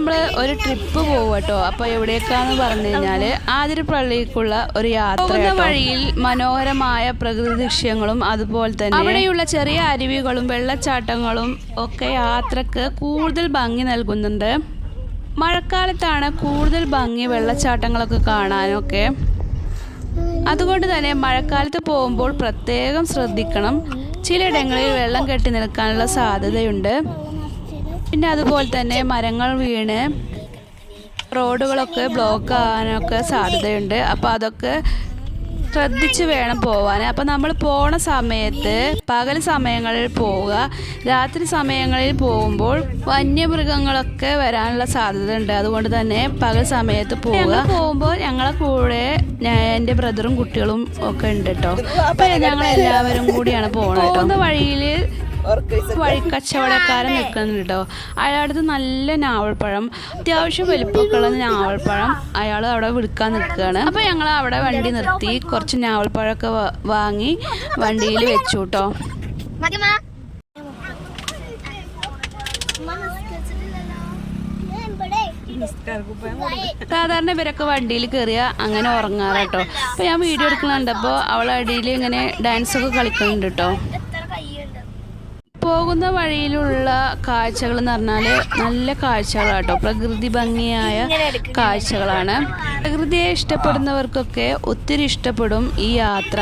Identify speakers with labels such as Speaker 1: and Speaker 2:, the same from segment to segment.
Speaker 1: നമ്മൾ ഒരു ട്രിപ്പ് പോകും കേട്ടോ അപ്പോൾ എവിടേക്കാന്ന് പറഞ്ഞു കഴിഞ്ഞാൽ ആതിരപ്പള്ളിക്കുള്ള ഒരു യാത്ര വഴിയിൽ മനോഹരമായ പ്രകൃതി ദൃശ്യങ്ങളും അതുപോലെ തന്നെ അവിടെയുള്ള ചെറിയ അരുവികളും വെള്ളച്ചാട്ടങ്ങളും ഒക്കെ യാത്രയ്ക്ക് കൂടുതൽ ഭംഗി നൽകുന്നുണ്ട്. മഴക്കാലത്താണ് കൂടുതൽ ഭംഗി വെള്ളച്ചാട്ടങ്ങളൊക്കെ കാണാനൊക്കെ. അതുകൊണ്ട് തന്നെ മഴക്കാലത്ത് പോകുമ്പോൾ പ്രത്യേകം ശ്രദ്ധിക്കണം. ചിലയിടങ്ങളിൽ വെള്ളം കെട്ടി നിൽക്കാനുള്ള സാധ്യതയുണ്ട്. പിന്നെ അതുപോലെ തന്നെ മരങ്ങൾ വീണ് റോഡുകളൊക്കെ ബ്ലോക്ക് ആകാനൊക്കെ സാധ്യതയുണ്ട്. അപ്പോൾ അതൊക്കെ ശ്രദ്ധിച്ച് വേണം പോവാൻ അപ്പോൾ നമ്മൾ പോണ സമയത്ത് പകൽ സമയങ്ങളിൽ പോവുക രാത്രി സമയങ്ങളിൽ പോകുമ്പോൾ വന്യമൃഗങ്ങളൊക്കെ വരാനുള്ള സാധ്യത ഉണ്ട് അതുകൊണ്ട് തന്നെ പകൽ സമയത്ത് പോവുക. പോകുമ്പോൾ ഞങ്ങളെ കൂടെ എന്റെ ബ്രദറും കുട്ടികളും ഒക്കെ ഉണ്ട് കേട്ടോ അപ്പോൾ ഞങ്ങൾ എല്ലാവരും കൂടിയാണ് പോകണം പോകുന്ന വഴിയിൽ വഴിക്കച്ചവടക്കാരൻ നിൽക്കുന്നുണ്ട് അയാളടുത്ത് നല്ല നാവൽപ്പഴം അത്യാവശ്യം വലിപ്പമൊക്കെയുള്ള നാവൽപ്പഴം അയാൾ അവിടെ വിൽക്കാൻ നിൽക്കുകയാണ്. അപ്പോൾ ഞങ്ങൾ അവിടെ വണ്ടി നിർത്തി കുറച്ച് നാവൽപ്പഴമൊക്കെ വാങ്ങി വണ്ടിയിൽ വെച്ചു കേട്ടോ. സാധാരണ ഇവരൊക്കെ വണ്ടിയിൽ കയറിയ അങ്ങനെ ഉറങ്ങാറ് കേട്ടോ. അപ്പോൾ ഞാൻ വീഡിയോ എടുക്കുന്നുണ്ടപ്പോൾ അവൾ അടിയിൽ ഇങ്ങനെ ഡാൻസ് ഒക്കെ കളിക്കുന്നുണ്ട് കേട്ടോ. പോകുന്ന വഴിയിലുള്ള കാഴ്ചകൾ എന്ന് പറഞ്ഞാൽ നല്ല കാഴ്ചകളാട്ടോ. പ്രകൃതി ഭംഗിയായ കാഴ്ചകളാണ്. പ്രകൃതിയെ ഇഷ്ടപ്പെടുന്നവർക്കൊക്കെ ഒത്തിരി ഇഷ്ടപ്പെടും ഈ യാത്ര.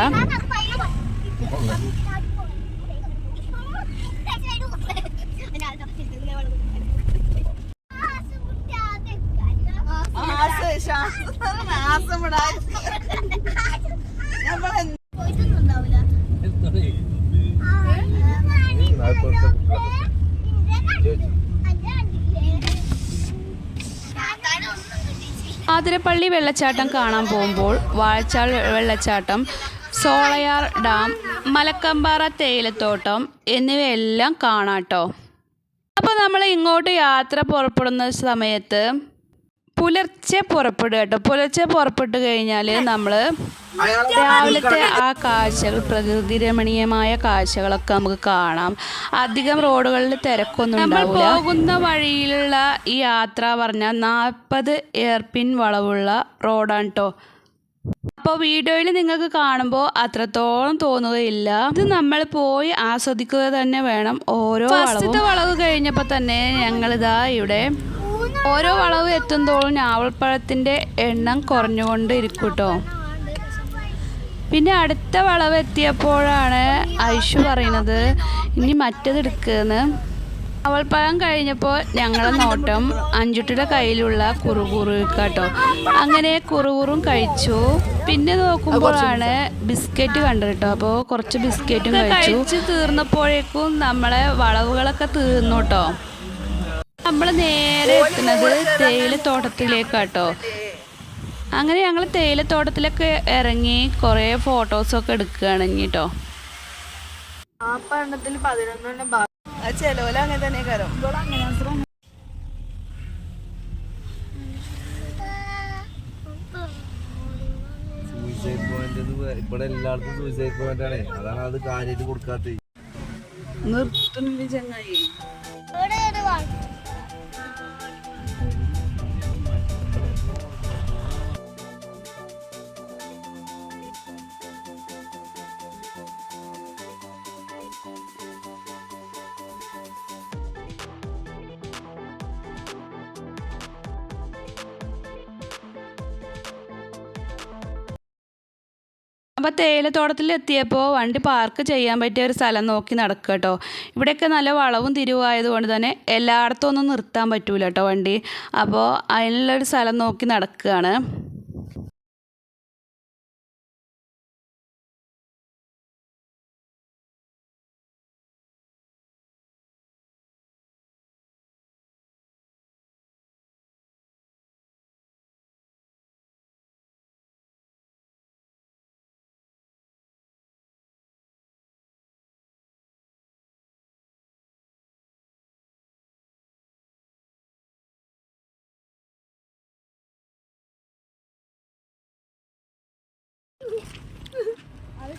Speaker 1: ആതിരപ്പള്ളി വെള്ളച്ചാട്ടം കാണാൻ പോകുമ്പോൾ വാഴച്ചാൽ വെള്ളച്ചാട്ടം സോളയാർ ഡാം മലക്കമ്പാറ തേയിലത്തോട്ടം എന്നിവയെല്ലാം കാണാട്ടോ അപ്പോൾ നമ്മൾ ഇങ്ങോട്ട് യാത്ര പുറപ്പെടുന്ന സമയത്ത് പുലർച്ചെ പുറപ്പെടുക കേട്ടോ. പുലർച്ചെ പുറപ്പെട്ട് കഴിഞ്ഞാൽ നമ്മൾ രാവിലത്തെ ആ കാഴ്ചകൾ പ്രകൃതി രമണീയമായ കാഴ്ചകളൊക്കെ നമുക്ക് കാണാം. അധികം റോഡുകളിൽ തിരക്കൊന്നും നമ്മൾ പോകുന്ന വഴിയിലുള്ള ഈ യാത്ര പറഞ്ഞാൽ നാൽപ്പത് എയർപിൻ വളവുള്ള റോഡാണ് കേട്ടോ അപ്പോൾ വീഡിയോയിൽ നിങ്ങൾക്ക് കാണുമ്പോൾ അത്രത്തോളം തോന്നുകയില്ല. ഇത് നമ്മൾ പോയി ആസ്വദിക്കുക തന്നെ വേണം ഓരോ ഫസ്റ്റത്തെ വളവ്. കഴിഞ്ഞപ്പോൾ തന്നെ ഞങ്ങളിതാ ഇവിടെ ഓരോ വളവ് എത്തുന്തോറും ഞാവൽപ്പഴത്തിന്റെ എണ്ണം കുറഞ്ഞുകൊണ്ട് ഇരിക്കും കേട്ടോ പിന്നെ അടുത്ത വളവ് എത്തിയപ്പോഴാണ് ഐഷു പറയുന്നത് ഇനി മറ്റേത് എടുക്കുമെന്ന് അവൾപ്പഴം കഴിഞ്ഞപ്പോൾ ഞങ്ങളെ നോട്ടം അഞ്ചുട്ടിയുടെ കയ്യിലുള്ള കുറുകുറു കേട്ടോ അങ്ങനെ കുറുകുറും കഴിച്ചു. പിന്നെ നോക്കുമ്പോഴാണ് ബിസ്ക്കറ്റ് കണ്ടത് കേട്ടോ അപ്പോൾ കുറച്ച് ബിസ്ക്കറ്റും കഴിച്ചു. തീർന്നപ്പോഴേക്കും നമ്മളെ വളവുകളൊക്കെ തീർന്നു കേട്ടോ നമ്മൾ നേരെ എത്തുന്നത് തേയിലത്തോട്ടത്തിലേക്കാട്ടോ അങ്ങനെ ഞങ്ങൾ തേയിലത്തോട്ടത്തിലൊക്കെ ഇറങ്ങി കുറേ ഫോട്ടോസൊക്കെ എടുക്കുകയാണ് കേട്ടോ
Speaker 2: ആ പണ്ടത്തിൽ പതിനൊന്നെണ്ണം ചെലോല അങ്ങനെ തന്നെ കരം
Speaker 3: ഇവിടെ എല്ലായിടത്തും സൂയിസൈഡ് പോയിന്റ് ആണ്. അതാണ് അത് കാര്യമായിട്ട് കൊടുക്കാത്തത്.
Speaker 1: നിർത്തുന്നില്ല ചങ്ങായി അപ്പോൾ തേയിലത്തോട്ടത്തിൽ എത്തിയപ്പോൾ വണ്ടി പാർക്ക് ചെയ്യാൻ പറ്റിയ ഒരു സ്ഥലം നോക്കി നടക്കുക കേട്ടോ ഇവിടെയൊക്കെ നല്ല വളവും തിരിവായതുകൊണ്ട് തന്നെ എല്ലായിടത്തും ഒന്നും നിർത്താൻ പറ്റൂല കേട്ടോ വണ്ടി. അപ്പോൾ അതിനുള്ളൊരു സ്ഥലം നോക്കി നടക്കുകയാണ്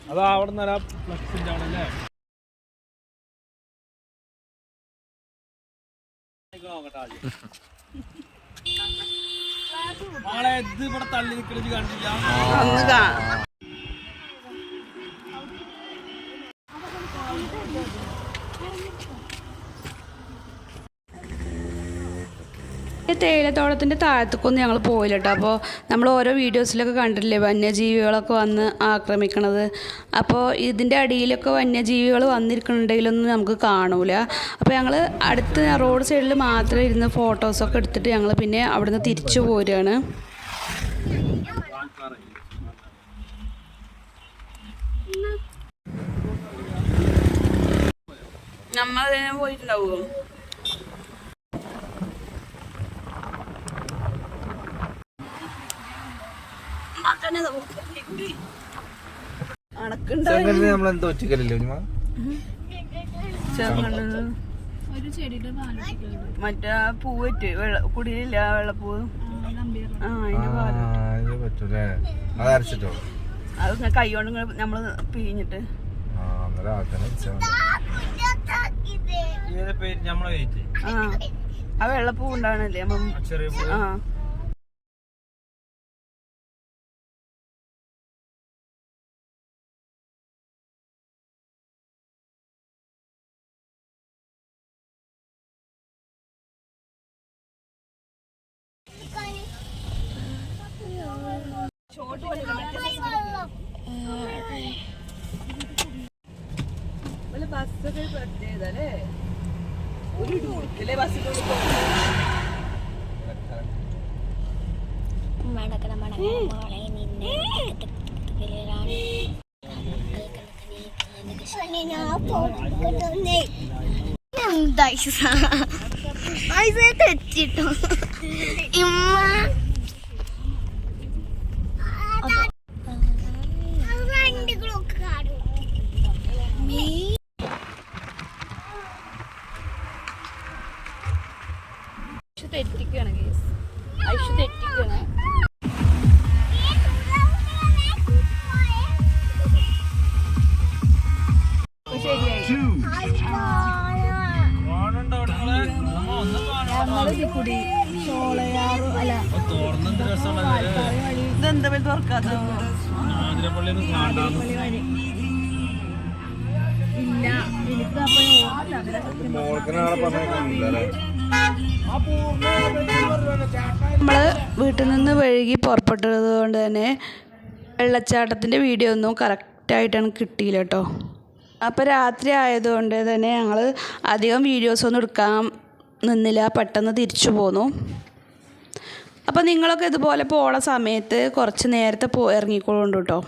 Speaker 3: അത് അവിടെ നിന്ന് ഫ്ലക്സിന്റെ അവിടെ അല്ലേ? ആളെ ഇത്
Speaker 2: ഇവിടെ തള്ളി നിൽക്കുന്നത് കണ്ടില്ല.
Speaker 1: ഈ തേയിലത്തോട്ടത്തിന്റെ താഴത്തേക്കൊന്നും ഞങ്ങൾ പോയില്ല കേട്ടോ അപ്പോൾ നമ്മൾ ഓരോ വീഡിയോസിലൊക്കെ കണ്ടിട്ടില്ലേ വന്യജീവികളൊക്കെ വന്ന് ആക്രമിക്കണത്. അപ്പോൾ ഇതിന്റെ അടിയിലൊക്കെ വന്യജീവികൾ വന്നിരിക്കുന്നുണ്ടെങ്കിലൊന്നും നമുക്ക് കാണൂല. അപ്പോൾ ഞങ്ങൾ അടുത്ത് റോഡ് സൈഡിൽ മാത്രം ഇരുന്ന് ഫോട്ടോസൊക്കെ എടുത്തിട്ട് ഞങ്ങൾ പിന്നെ അവിടുന്ന് തിരിച്ചു പോരുകയാണ്
Speaker 2: നമ്മൾ അതിനെ പോയിട്ടുണ്ടാവുമോ അണക്കുണ്ടോ
Speaker 3: ചെങ്കല്ലിന് നമ്മളെന്താ ഒറ്റക്കല്ലേ
Speaker 2: മറ്റേ പൂവറ്റ് വെള്ള കുടിയിലില്ല വെള്ളപ്പൂവ്
Speaker 3: അത്
Speaker 2: കൈ കൊണ്ട് നമ്മൾ പിഴിഞ്ഞിട്ട്
Speaker 3: ആ
Speaker 2: ആ വെള്ളപ്പൂ ഉണ്ടാണല്ലേ ആ ബസ്സൊക്കെ പ്രത്യേകതല്ലേ? ഒരു ഇടുക്കില്ലേ ഉള്ളിൽ
Speaker 4: മടക്കണ മടക്കണ മോളെ നിന്നെ. തെറ്റിട്ടോ. ഇമ്മ.
Speaker 2: ഇതെന്താ പേര് തുറക്കാത്ത
Speaker 3: പറഞ്ഞേക്കില്ല
Speaker 1: നമ്മൾ വീട്ടിൽ നിന്ന് വഴുകി പുറപ്പെട്ടത് കൊണ്ട് തന്നെ വെള്ളച്ചാട്ടത്തിന്റെ വീഡിയോ ഒന്നും കറക്റ്റായിട്ടാണ് കിട്ടിയില്ല കേട്ടോ. അപ്പോൾ രാത്രി ആയതുകൊണ്ട് തന്നെ ഞങ്ങൾ അധികം വീഡിയോസ് ഒന്നും എടുക്കാൻ നിന്നില്ല. പെട്ടെന്ന് തിരിച്ചു പോന്നു. അപ്പോൾ നിങ്ങളൊക്കെ ഇതുപോലെ പോണ സമയത്ത് കുറച്ച് നേരത്തെ പോ ഇറങ്ങിക്കോളുണ്ട് കേട്ടോ